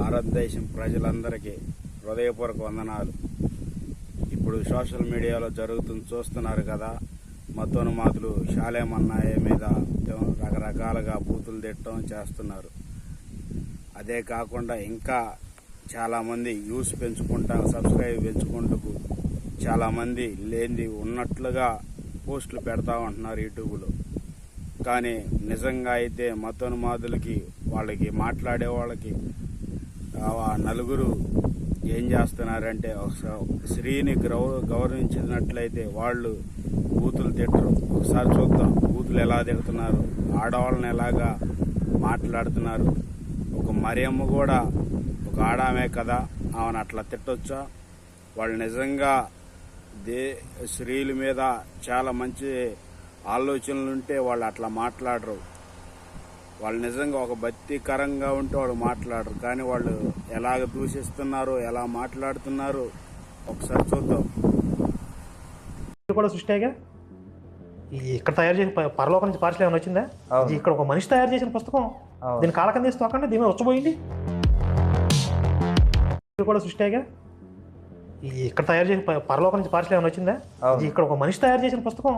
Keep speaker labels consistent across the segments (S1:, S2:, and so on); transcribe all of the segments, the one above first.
S1: భారతదేశం ప్రజలందరికీ హృదయపూర్వక వందనాలు. ఇప్పుడు సోషల్ మీడియాలో జరుగుతుంది చూస్తున్నారు కదా మతోన్మాదులు శాలేమన్నాయ మీద రకరకాలుగా బూతులు తిట్టడం చేస్తున్నారు. అదే కాకుండా ఇంకా చాలామంది యూస్ పెంచుకుంటా సబ్స్క్రైబ్ పెంచుకుంటూ చాలామంది లేని ఉన్నట్లుగా పోస్టులు పెడతా ఉంటున్నారు యూట్యూబ్లో. కానీ నిజంగా అయితే మతోన్మాదులకి వాళ్ళకి మాట్లాడే వాళ్ళకి నలుగురు ఏం చేస్తున్నారంటే ఒకసారి స్త్రీని గౌ గౌరవించినట్లయితే వాళ్ళు బూతులు తిట్టరు. ఒకసారి చూద్దాం బూతులు ఎలా తిడుతున్నారు ఆడవాళ్ళని ఎలాగా మాట్లాడుతున్నారు. ఒక మరియమ్మ కూడా ఒక ఆడామే కదా ఆమెను అట్లా తిట్టొచ్చా? వాళ్ళు నిజంగా దే స్త్రీల మీద చాలా మంచి ఆలోచనలుంటే వాళ్ళు అట్లా మాట్లాడరు. వాళ్ళు నిజంగా ఒక భక్తికరంగా ఉంటే వాళ్ళు మాట్లాడరు. కానీ వాళ్ళు ఎలాగ దూషిస్తున్నారు ఎలా మాట్లాడుతున్నారు ఒకసారి చూద్దాం.
S2: కూడా సృష్టిగా ఈ ఇక్కడ తయారు చేసిన పరలోకం నుంచి పార్సల్ ఏమైనా వచ్చిందా? ఇక్కడ ఒక మనిషి తయారు చేసిన పుస్తకం. దీని కాలకం తీసి తోకండి దీని మీద వచ్చబోయింది కూడా సృష్టిగా ఈ ఇక్కడ తయారు చేసిన పరలోకం నుంచి పార్సల్ ఏమైనా వచ్చిందా? ఇక్కడ ఒక మనిషి తయారు చేసిన పుస్తకం.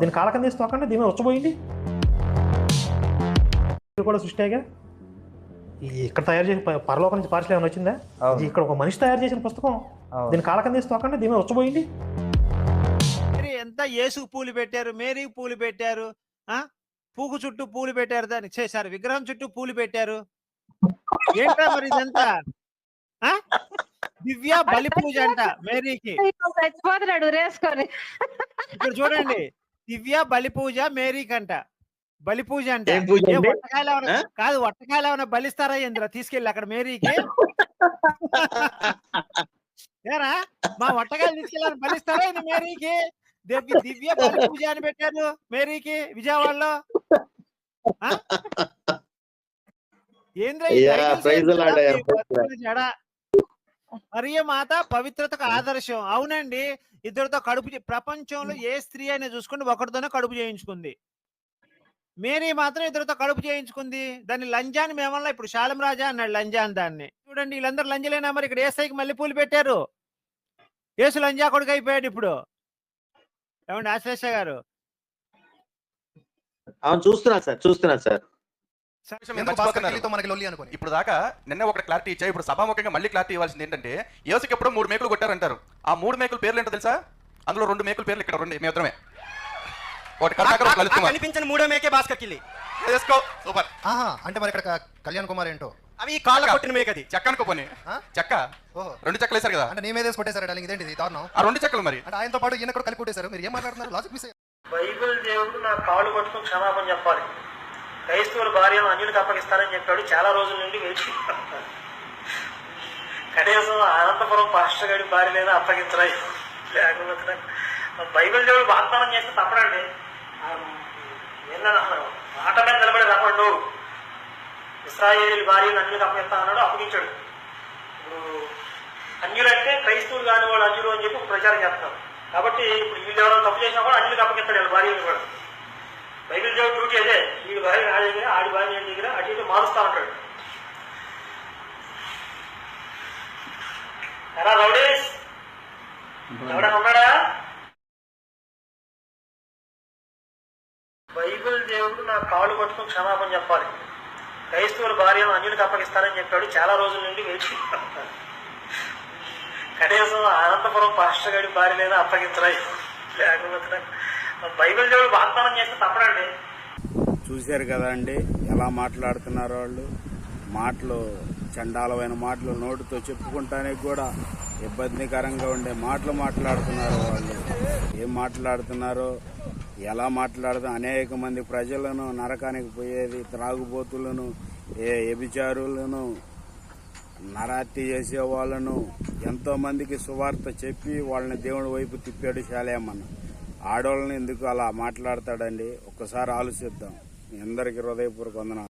S2: దీని కాలకం తీసి తోకండి దీని మీద వచ్చబోయింది ఇది కూడా సృష్టిగా ఈ ఇక్కడ తయారు చేసిన పరలోకం నుంచి పార్సల్ ఏమైనా వచ్చిందా. ఇది ఇక్కడ ఒక మనిషి తయారు చేసిన పుస్తకం. దీని కాలకం తీసి తోకండి దీని వచ్చబోయింది
S3: మేరీ ఎంత యేసుకు పూలు పెట్టారు మేరీకి పూలు పెట్టారు ఆ? పూకు చుట్టూ పూలు పెట్టారు దాన్ని చేశారు. విగ్రహం చుట్టూ పూలు పెట్టారు. ఏంటా మరి ఇదంతా? ఆ? దివ్య బలి పూజ అంట మేరీకి.
S4: చచ్చిపోతున్నాడు రేసుకొని
S3: ఇప్పుడు చూడండి. దివ్య బలి పూజ మేరీకి అంట. బలి పూజ అంటే? వట్టకాయలు ఏమైనా? కాదు వట్టకాయలు ఏమైనా బలిస్తారా ఇంద్ర తీసుకెళ్ళి అక్కడ మేరీకి. ఏరా? మా వట్టకాయలు తీసుకెళ్ళాలని బలిస్తారా ఇది మేరీకి? దివ్య దివ్య బలి పూజ అని పెట్టారు మేరీకి విజయవాడలో? ఏంద్ర. మరియ మాత పవిత్రతకు ఆదర్శం. అవునండి ఇద్దరితో కడుపు ప్రపంచంలో ఏ స్త్రీ అయినా చూసుకుంటే ఒకటితోనే కడుపు చేయించుకుంది. మేరీ మాత్రం ఇద్దరితో కడుపు చేయించుకుంది. దాన్ని లంజాని మేమల్లా ఇప్పుడు శాలం రాజా అన్నాడు లంజాన్ దాన్ని. చూడండి వీళ్ళందరూ లంజలేనా మరి? ఇక్కడ ఏసైకి మల్లె పూలు పెట్టారు. ఏసు లంజా కొడుకు అయిపోయాడు ఇప్పుడు. ఏమండి ఆశ్లేష గారు?
S5: అవును చూస్తున్నా సార్ చూస్తున్నా సార్.
S6: మనకి లొల్లి అనుకోని.
S7: ఇప్పుడు దాకా నిన్న ఒక క్లారిటీ ఇచ్చా ఇప్పుడు సభాముఖంగా మళ్ళీ క్లారిటీ ఇవ్వాల్సింది ఏంటంటే యోసికి ఎప్పుడు మూడు మేకులు కొట్టారంటారు. ఆ మూడు మేకుల పేర్లు ఏంటో తెలుసా? అందులో రెండు మేకుల పేర్లు ఇక్కడ రెండు మీ ఇద్దరమే ఒకటి కర్ణాకర్ ఒకటి లలిత్ కుమార్.
S8: కనిపించిన మూడో మేకే భాస్కర్ కిల్లి.
S7: చేసుకో సూపర్.
S6: ఆహా అంటే మరి ఇక్కడ క- కళ్యాణ్ కుమార్ ఏంటో?
S8: అవి ఈ కాళ్ళ కొట్టిన మేకది
S7: చెక్క అనుకో పోనీ.
S6: ఆ?
S7: చెక్క.
S6: ఓహో.
S7: రెండు చెక్కలు వేశారు కదా.
S6: అంటే నీ మీదేసి కొట్టేశారు డాలింగ్ ఇదేంటి ఇది దారుణం?
S7: ఆ రెండు చెక్కలు మరి.
S6: అంటే ఆయనతో పాటు ఈయన కూడా కలిపి కొట్టేశారు. మీరు ఏం మాట్లాడుతున్నారు? లాజిక్ మిస్
S9: బైబిల్ దేవుడు నా కాళ్ళు పట్టుకుని క్షమాపణ చెప్పాలి. క్రైస్తవుల భార్యను అన్యులకు అప్పగిస్తానని చెప్పాడు. చాలా రోజుల నుండి వేచి కనీసం అనంతపురం పాస్టర్ గడి భార్య లేదా అప్పగించరా? లేకపోతే బైబిల్ దేవుడు వాగ్దానం చేస్తే తప్పడండి. మాట మీద నిలబడి రమ్మడు ఇస్రాయేల్ భార్యలు అన్యులకు అప్పగిస్తా అన్నాడు అప్పగించాడు. ఇప్పుడు అన్యులంటే క్రైస్తవులు కాని వాళ్ళు అన్యులు అని చెప్పి ప్రచారం చేస్తాం కాబట్టి ఇప్పుడు వీళ్ళు ఎవరైనా తప్పు చేసినా కూడా అన్యులకు అప్పగిస్తాడు వాళ్ళ భార్యలు కూడా. బైబిల్ దేవుడు డ్యూటీ అదే వీడి భార్య నా దగ్గర ఆడి భార్య దగ్గర అటు ఇటు మారుస్తా ఉంటాడు. ఎలా రౌడీస్? ఎవడన్నా ఉన్నాడా? బైబిల్ నా కాళ్ళు పట్టుకుని క్షమాపణ చెప్పాలి. క్రైస్తవుల భార్యను అన్యులకు అప్పగిస్తానని చెప్పాడు. చాలా రోజుల నుండి వేచి కనీసం అనంతపురం పాస్టర్ గడి భార్య లేదా అప్పగించరా లేకపోతే బైబిల్ దేవుడు వాగ్దానం చేస్తే తప్పడండి
S1: చూశారు కదా అండి ఎలా మాట్లాడుతున్నారు వాళ్ళు? మాటలు చండాలమైన మాటలు నోటితో చెప్పుకుంటానికి కూడా ఇబ్బందికరంగా ఉండే మాటలు మాట్లాడుతున్నారు వాళ్ళు. ఏం మాట్లాడుతున్నారో ఎలా మాట్లాడదాం? అనేక మంది ప్రజలను నరకానికి పోయేది త్రాగుబోతులను ఏ ఎబిచారులను నరాత్తి చేసే వాళ్ళను ఎంతో మందికి సువార్త చెప్పి వాళ్ళని దేవుడి వైపు తిప్పాడు శాలేమన్న ఆడవాళ్ళని ఎందుకు అలా మాట్లాడతాడండి? ఒక్కసారి ఆలోచిద్దాం. మీ అందరికీ హృదయపూర్వక వందనాలు.